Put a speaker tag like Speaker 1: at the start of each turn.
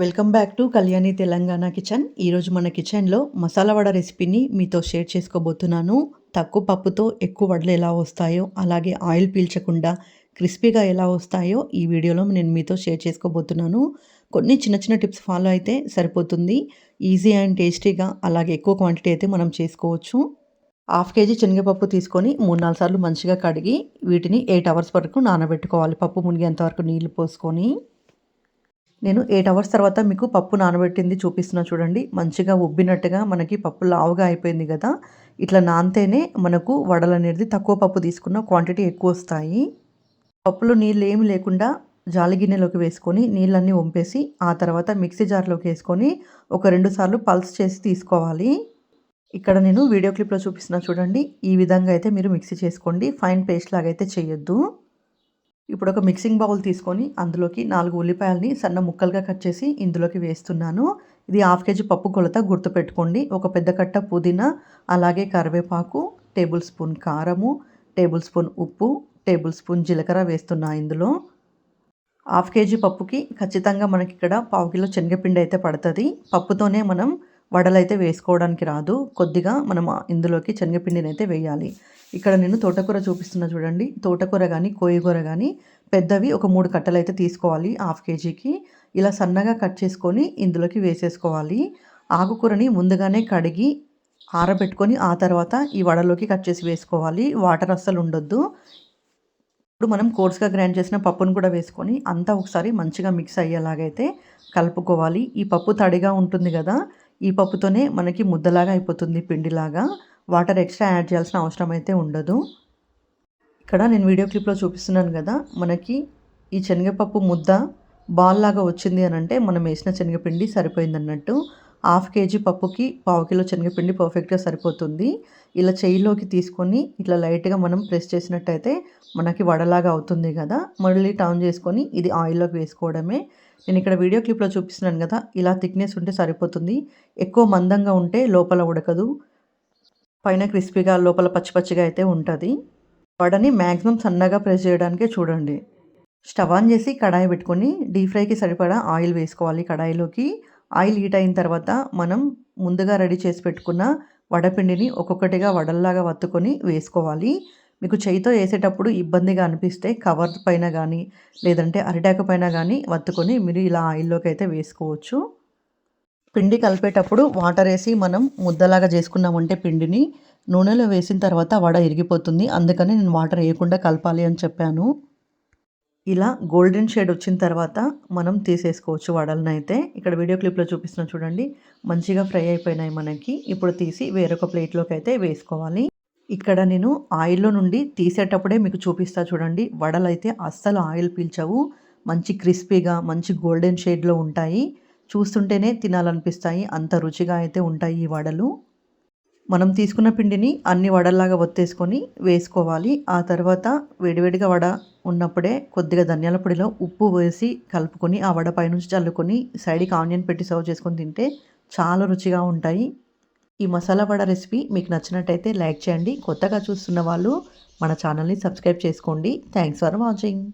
Speaker 1: Welcome back to Kalyani Telangana kitchen. ఈరోజు మన కిచెన్లో మసాలా వడ రెసిపీని మీతో షేర్ చేసుకోబోతున్నాను. తక్కువ పప్పుతో ఎక్కువ వడలు ఎలా వస్తాయో అలాగే ఆయిల్ పీల్చకుండా క్రిస్పీగా ఎలా వస్తాయో ఈ వీడియోలో నేను మీతో షేర్ చేసుకోబోతున్నాను. కొన్ని చిన్న చిన్న టిప్స్ ఫాలో అయితే సరిపోతుంది. ఈజీ అండ్ టేస్టీగా అలాగే ఎక్కువ క్వాంటిటీ అయితే మనం చేసుకోవచ్చు. హాఫ్ కేజీ శనగపప్పు తీసుకొని మూడు నాలుగు సార్లు మంచిగా కడిగి వీటిని ఎయిట్ అవర్స్ వరకు నానబెట్టుకోవాలి. పప్పు మునిగేంత వరకు నీళ్ళు పోసుకొని. నేను ఎయిట్ అవర్స్ తర్వాత మీకు పప్పు నానబెట్టింది చూపిస్తున్నా చూడండి. మంచిగా ఉబ్బినట్టుగా మనకి పప్పు లావుగా అయిపోయింది కదా. ఇట్లా నానితేనే మనకు వడలు అనేది తక్కువ పప్పు తీసుకున్న క్వాంటిటీ ఎక్కువ వస్తాయి. పప్పులో నీళ్ళు ఏమి లేకుండా జాలి గిన్నెలోకి వేసుకొని నీళ్ళన్నీ వంపేసి ఆ తర్వాత మిక్సీ జార్లోకి వేసుకొని ఒక రెండు సార్లు పల్స్ చేసి తీసుకోవాలి. ఇక్కడ నేను వీడియో క్లిప్లో చూపిస్తున్నా చూడండి. ఈ విధంగా అయితే మీరు మిక్సీ చేసుకోండి. ఫైన్ పేస్ట్ లాగా అయితే చేయొద్దు. ఇప్పుడు ఒక మిక్సింగ్ బౌల్ తీసుకొని అందులోకి నాలుగు ఉల్లిపాయలని సన్న ముక్కలుగా కట్ చేసి ఇందులోకి వేస్తున్నాను. ఇది హాఫ్ కేజీ పప్పు కొలత గుర్తుపెట్టుకోండి. ఒక పెద్ద కట్ట పుదీనా అలాగే కరివేపాకు టేబుల్ స్పూన్ కారము టేబుల్ స్పూన్ ఉప్పు టేబుల్ స్పూన్ జీలకర్ర వేస్తున్నా ఇందులో. హాఫ్ కేజీ పప్పుకి ఖచ్చితంగా మనకి ఇక్కడ పావు కిలో శనగపిండి అయితే పడుతుంది. పప్పుతోనే మనం వడలైతే వేసుకోవడానికి రాదు. కొద్దిగా మనం ఇందులోకి శనగపిండిని అయితే వేయాలి. ఇక్కడ నేను తోటకూర చూపిస్తున్నా చూడండి. తోటకూర కానీ కోయగూర కానీ పెద్దవి ఒక మూడు కట్టలు అయితే తీసుకోవాలి హాఫ్ కేజీకి. ఇలా సన్నగా కట్ చేసుకొని ఇందులోకి వేసేసుకోవాలి. ఆకుకూరని ముందుగానే కడిగి ఆరబెట్టుకొని ఆ తర్వాత ఈ వడలోకి కట్ చేసి వేసుకోవాలి. వాటర్ అస్సలు ఉండొద్దు. ఇప్పుడు మనం కోర్స్గా గ్రైండ్ చేసిన పప్పును కూడా వేసుకొని అంతా ఒకసారి మంచిగా మిక్స్ అయ్యేలాగైతే కలుపుకోవాలి. ఈ పప్పు తడిగా ఉంటుంది కదా ఈ పప్పుతోనే మనకి ముద్దలాగా అయిపోతుంది పిండిలాగా. వాటర్ ఎక్స్ట్రా యాడ్ చేయాల్సిన అవసరం అయితే ఉండదు. ఇక్కడ నేను వీడియో క్లిప్లో చూపిస్తున్నాను కదా మనకి ఈ శనగపప్పు ముద్ద బాల్ లాగా వచ్చింది అని అంటే మనం వేసిన శనగపిండి సరిపోయింది అన్నట్టు హాఫ్ కేజీ పప్పుకి పావు కిలో శనగపిండి పర్ఫెక్ట్గా సరిపోతుంది. ఇలా చేయిలోకి తీసుకొని ఇట్లా లైట్గా మనం ప్రెస్ చేసినట్టయితే మనకి వడలాగా అవుతుంది కదా. మళ్ళీ టౌన్ చేసుకొని ఇది ఆయిల్లోకి వేసుకోవడమే. నేను ఇక్కడ వీడియో క్లిప్లో చూపిస్తున్నాను కదా ఇలా థిక్నెస్ ఉంటే సరిపోతుంది. ఎక్కువ మందంగా ఉంటే లోపల ఉడకదు. పైన క్రిస్పీగా లోపల పచ్చి పచ్చిగా అయితే ఉంటుంది. వడని మ్యాక్సిమం సన్నగా ప్రెస్ చేయడానికే చూడండి. స్టవ్ ఆన్ చేసి కడాయి పెట్టుకొని డీప్ ఫ్రైకి సరిపడా ఆయిల్ వేసుకోవాలి కడాయిలోకి. ఆయిల్ హీట్ అయిన తర్వాత మనం ముందుగా రెడీ చేసి పెట్టుకున్న వడపిండిని ఒక్కొక్కటిగా వడల్లాగా వత్తుకొని వేసుకోవాలి. మీకు చేయితో వేసేటప్పుడు ఇబ్బందిగా అనిపిస్తే కవర్ పైన కానీ లేదంటే అరిటాకు పైన కానీ వత్తుకొని మీరు ఇలా ఆయిల్లోకి అయితే వేసుకోవచ్చు. పిండి కలిపేటప్పుడు వాటర్ వేసి మనం ముద్దలాగా చేసుకున్నామంటే పిండిని నూనెలో వేసిన తర్వాత వడ ఇరిగిపోతుంది. అందుకని నేను వాటర్ వేయకుండా కలపాలి అని చెప్పాను. ఇలా గోల్డెన్ షేడ్ వచ్చిన తర్వాత మనం తీసేసుకోవచ్చు వడలను అయితే ఇక్కడ వీడియో క్లిప్లో చూపిస్తున్నా చూడండి. మంచిగా ఫ్రై అయిపోయినాయి మనకి. ఇప్పుడు తీసి వేరొక ప్లేట్లోకి అయితే వేసుకోవాలి. ఇక్కడ నేను ఆయిల్లో నుండి తీసేటప్పుడే మీకు చూపిస్తా చూడండి. వడలు అయితే అస్సలు ఆయిల్ పీల్చవు. మంచి క్రిస్పీగా మంచి గోల్డెన్ షేడ్లో ఉంటాయి. చూస్తుంటేనే తినాలనిపిస్తాయి. అంత రుచిగా అయితే ఉంటాయి ఈ వడలు. మనం తీసుకున్న పిండిని అన్ని వడల్లాగా ఒత్తేసుకొని వేసుకోవాలి. ఆ తర్వాత వేడివేడిగా వడ ఉన్నప్పుడే కొద్దిగా ధనియాల పొడిలో ఉప్పు వేసి కలుపుకొని ఆ వడ పైనుంచి చల్లుకొని సైడ్కి ఆనియన్ పెట్టి సర్వ్ చేసుకొని తింటే చాలా రుచిగా ఉంటాయి. ఈ మసాలా వడ రెసిపీ మీకు నచ్చినట్టయితే లైక్ చేయండి. కొత్తగా చూస్తున్న వాళ్ళు మన ఛానల్ని సబ్స్క్రైబ్ చేసుకోండి. Thanks for watching.